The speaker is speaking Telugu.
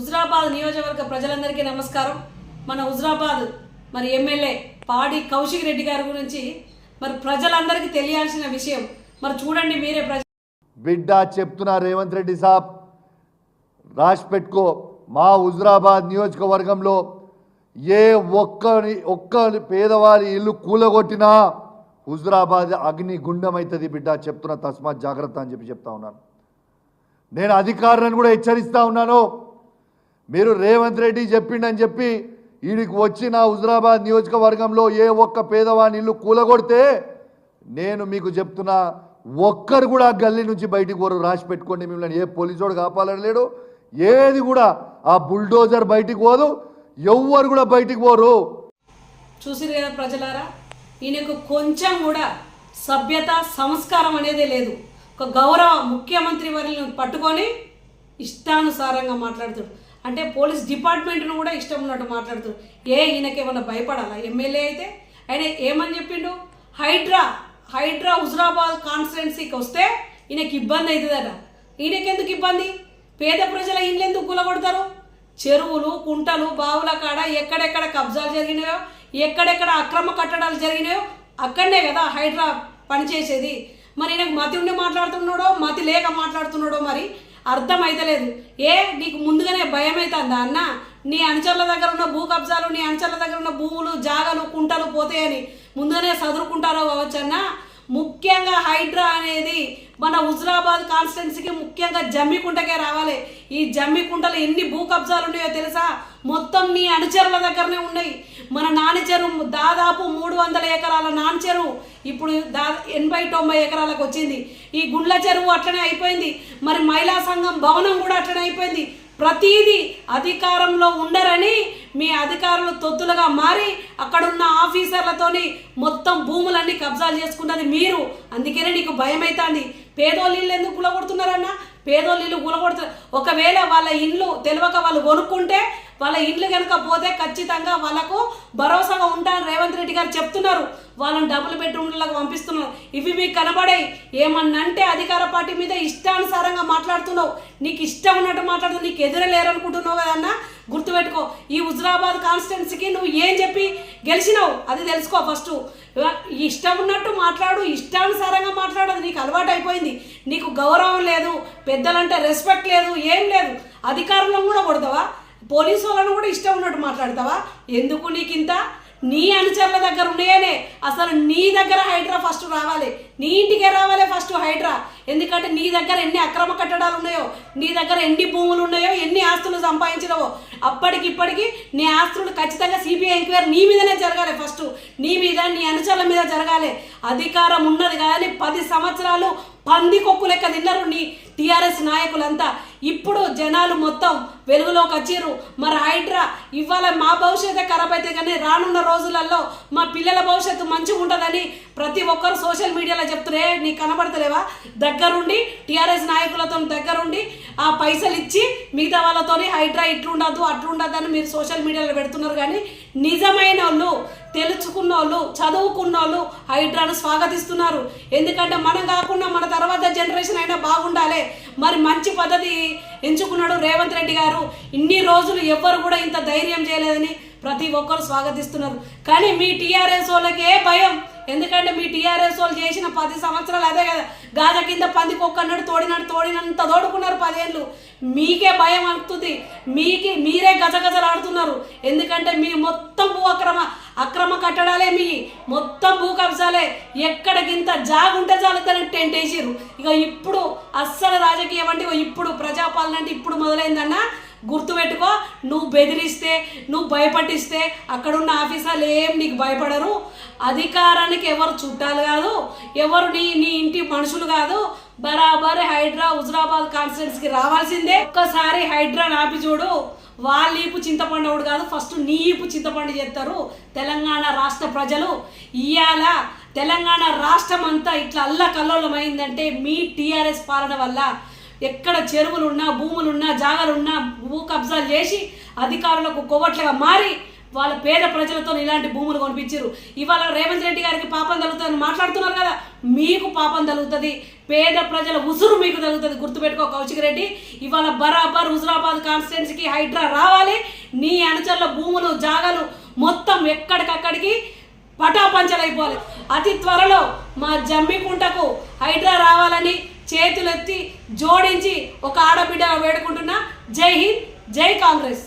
హుజరాబాద్ నియోజకవర్గ ప్రజలందరికీ నమస్కారం. మన హుజరాబాద్ మరి ఎమ్మెల్యే పాడి కౌశిక్ రెడ్డి గారి గురించి మరి ప్రజలందరికీ తెలియాల్సిన విషయం. మరి చూడండి మీరే ప్రజ బిడ్డ చెప్తున్నా రేవంత్ రెడ్డి సాబ్ రాసి పెట్టుకో. మా హుజరాబాద్ నియోజకవర్గంలో ఏ ఒక్కని ఒక్క పేదవారి ఇల్లు కూలగొట్టినా హుజరాబాద్ అగ్ని గుండం అవుతుంది బిడ్డ చెప్తున్నా. తస్మాత్ జాగ్రత్త అని చెప్పి చెప్తా ఉన్నాను. నేను అధికారులను కూడా హెచ్చరిస్తా ఉన్నాను. మీరు రేవంత్ రెడ్డి చెప్పిండని చెప్పి వీడికి వచ్చిన హుజరాబాద్ నియోజకవర్గంలో ఏ ఒక్క పేదవాని ఇల్లు కూలగొడితే నేను మీకు చెప్తున్నా ఒక్కరు కూడా గల్లీ నుంచి బయటికి పోరు రాసి పెట్టుకోండి మిమ్మల్ని. ఏ పోలీసోడు కాపాలని లేడు ఏది కూడా ఆ బుల్డోజర్ బయటికి పోదు ఎవ్వరు కూడా బయటికి పోరు. చూసిరు కదా ప్రజలారా ఈయనకు కొంచెం కూడా సభ్యత సంస్కారం అనేది లేదు. ఒక గౌరవ ముఖ్యమంత్రి వారిని పట్టుకొని ఇష్టానుసారంగా మాట్లాడుతాడు. అంటే పోలీస్ డిపార్ట్మెంట్ను కూడా ఇష్టం ఉన్నట్టు మాట్లాడుతూ ఏ ఈయనకేమన్నా భయపడాలా? ఎమ్మెల్యే అయితే ఆయన ఏమని చెప్పిండు? హైడ్రా హైడ్రా హుజరాబాద్ కాన్స్టిట్యున్సీకి వస్తే ఈయనకి ఇబ్బంది అవుతుందట. ఈయనకెందుకు ఇబ్బంది? పేద ప్రజల ఇల్లు ఎందుకు కూలగొడతారు? చెరువులు కుంటలు బావుల కాడ ఎక్కడెక్కడ కబ్జాలు జరిగినాయో ఎక్కడెక్కడ అక్రమ కట్టడాలు జరిగినాయో అక్కడనే కదా హైడ్రా పనిచేసేది. మరి ఈయనకు మతి ఉండి మాట్లాడుతున్నాడో మతి లేక మాట్లాడుతున్నాడో మరి అర్థమైతలేదు. ఏ నీకు ముందుగానే భయం అవుతుందా అన్న? నీ అనుచరుల దగ్గర ఉన్న భూ కబ్జాలు నీ అనుచరుల దగ్గర ఉన్న భూములు జాగలు కుంటలు పోతాయని ముందుగానే చదువుకుంటారో కావచ్చన్నా ముఖ్యంగా హైడ్రా అనేది మన హుజరాబాద్ కాన్స్టిట్యున్సీకి ముఖ్యంగా జమ్మికుంటకే రావాలి. ఈ జమ్మికుంటలో ఎన్ని భూ కబ్జాలు ఉన్నాయో తెలుసా? మొత్తం నీ అనుచరుల దగ్గరనే ఉన్నాయి. మన నాని చెరువు దాదాపు మూడు వందల ఎకరాల నాని చెరువు ఇప్పుడు దా ఎనభై తొంభై ఎకరాలకు వచ్చింది. ఈ గుండ్ల చెరువు అట్లనే అయిపోయింది. మరి మహిళా సంఘం భవనం కూడా అట్లనే అయిపోయింది. ప్రతీది అధికారంలో ఉండరని మీ అధికారులు తొత్తులుగా మారి అక్కడున్న ఆఫీసర్లతోని మొత్తం భూములన్నీ కబ్జాలు చేసుకున్నది మీరు. అందుకనే నీకు భయం అవుతుంది పేదోళ్ళు ఇల్లు ఎందుకు కూలగొడుతున్నారన్న? పేదోళ్ళు ఇల్లు కూలగొడుతున్నారు ఒకవేళ వాళ్ళ ఇల్లు తెలియక వాళ్ళు కొనుక్కుంటే వాళ్ళ ఇండ్లు కనుక పోతే ఖచ్చితంగా వాళ్ళకు భరోసాగా ఉంటారని రేవంత్ రెడ్డి గారు చెప్తున్నారు. వాళ్ళని డబుల్ బెడ్రూమ్లకు పంపిస్తున్నారు. ఇవి మీకు కనబడాయి. ఏమన్నంటే అధికార పార్టీ మీద ఇష్టానుసారంగా మాట్లాడుతున్నావు. నీకు ఇష్టం ఉన్నట్టు మాట్లాడుతు నీకు ఎదురలేరనుకుంటున్నావు కదన్నా గుర్తుపెట్టుకో. ఈ హుజరాబాద్ కాన్స్టిట్యున్సీకి నువ్వు ఏం చెప్పి గెలిచినావు? అది తెలుసుకో ఫస్ట్ ఇష్టం ఉన్నట్టు మాట్లాడు. ఇష్టానుసారంగా మాట్లాడు. అది నీకు అలవాటు అయిపోయింది. నీకు గౌరవం లేదు. పెద్దలంటే రెస్పెక్ట్ లేదు. ఏం లేదు. అధికారంలో కూడా కొడతావా? పోలీసు వాళ్ళను కూడా ఇష్టం ఉన్నట్టు మాట్లాడతావా? ఎందుకు నీకు ఇంత నీ అనుచరుల దగ్గర ఉన్నాయనే. అసలు నీ దగ్గర హైడ్రా ఫస్ట్ రావాలి. నీ ఇంటికే రావాలి ఫస్ట్ హైడ్రా. ఎందుకంటే నీ దగ్గర ఎన్ని అక్రమ కట్టడాలు ఉన్నాయో నీ దగ్గర ఎన్ని భూములు ఉన్నాయో ఎన్ని ఆస్తులు సంపాదించినవో అప్పటికి ఇప్పటికి నీ ఆస్తులు ఖచ్చితంగా సిబిఐ ఎంక్వైరీ నీ మీదనే జరగాలి ఫస్ట్. నీ మీద నీ అనుచరుల మీద జరగాలి. అధికారం ఉన్నది కానీ పది సంవత్సరాలు పంది కొక్కు లెక్క తిన్నారు నీ టీఆర్ఎస్ నాయకులంతా ఇప్పుడు జనాలు మొత్తం వెలుగులోకి వచ్చిర్రు. మరి హైడ్రా ఇవాళ మా భవిష్యత్తే ఖరాబ్ అయితే కానీ రానున్న రోజులలో మా పిల్లల భవిష్యత్తు మంచిగా ఉంటుందని ప్రతి ఒక్కరు సోషల్ మీడియాలో చెప్తురే నీకు కనబడతలేవా? దగ్గరుండి టీఆర్ఎస్ నాయకులతో దగ్గరుండి ఆ పైసలు ఇచ్చి మిగతా వాళ్ళతోని హైడ్రా ఇట్లుండదు అట్లుండదు అని మీరు సోషల్ మీడియాలో పెడుతున్నారు కానీ నిజమైన వాళ్ళు తెలుసుకున్న వాళ్ళు చదువుకున్న వాళ్ళు హైడ్రాను స్వాగతిస్తున్నారు. ఎందుకంటే మనం కాకుండా మన తర్వాత జనరేషన్ అయినా బాగుండాలి. మరి మంచి పద్ధతి ఎంచుకున్నాడు రేవంత్ రెడ్డి గారు. ఇన్ని రోజులు ఎవ్వరు కూడా ఇంత ధైర్యం చేయలేదని ప్రతి ఒక్కరు స్వాగతిస్తున్నారు. కానీ మీ టీఆర్ఎస్ వాళ్ళకే భయం. ఎందుకంటే మీ టీఆర్ఎస్ వాళ్ళు చేసిన పది సంవత్సరాలు అదే కదా. గాజ కింద పంది కుక్కన్నాడు తోడినాడు తోడినంత తోడుకున్నారు పదేళ్ళు. మీకే భయం అవుతుంది మీకి మీరే గజగజలాడుతున్నారు. ఎందుకంటే మీ మొత్తం భూ అక్రమ అక్రమ కట్టడాలే మీ మొత్తం భూ కబ్జాలే. ఎక్కడికింత జాగుంటే చాలుతారని టెంట్ వేసిర్రు. ఇక ఇప్పుడు అస్సలు రాజకీయం అంటే ఇగో ఇప్పుడు ప్రజాపాలన అంటే ఇప్పుడు మొదలైందన్నా గుర్తుపెట్టుకో నువ్వు బెదిరిస్తే నువ్వు భయపట్టిస్తే అక్కడున్న ఆఫీసర్లు ఏం నీకు భయపడరు. అధికారానికి ఎవరు చుట్టాలు కాదు ఎవరు నీ నీ ఇంటి మనుషులు కాదు బరాబర్ హైడ్రా హుజరాబాద్ కాన్స్టిట్యున్సీకి రావాల్సిందే. ఒక్కసారి హైడ్రా నాపి చూడు వాళ్ళ ఈపు చింతపండు ఒకడు కాదు ఫస్ట్ నీ ఈపు చింతపండు చేస్తారు తెలంగాణ రాష్ట్ర ప్రజలు. ఇవాళ తెలంగాణ రాష్ట్రం అంతా ఇట్లా అల్ల కల్లోలమైందంటే మీ టీఆర్ఎస్ పాలన వల్ల ఎక్కడ చెరువులున్నా భూములున్నా జాగాలున్నా భూ కబ్జాలు చేసి అధికారులకు కొవ్వట్లుగా మారి వాళ్ళ పేద ప్రజలతో ఇలాంటి భూములు కొనిపించారు. ఇవాళ రేవంత్ రెడ్డి గారికి పాపం తగులుతుందని మాట్లాడుతున్నారు కదా. మీకు పాపం తగులుతుంది. పేద ప్రజల ఉసురు మీకు తగులుతుంది. గుర్తుపెట్టుకో కౌశిక్ రెడ్డి. ఇవాళ బరాబర్ హుజురాబాద్ కాన్స్టిట్యున్సీకి హైడ్రా రావాలి. నీ అనుచరుల భూములు జాగాలు మొత్తం ఎక్కడికక్కడికి పటాపంచలైపోవాలి. అతి త్వరలో మా జమ్మికుంటకు హైడ్రా రావాలని చేతులెత్తి జోడించి ఒక ఆడబిడ్డ వేడుకుంటున్నా. జై హింద్ జై కాంగ్రెస్.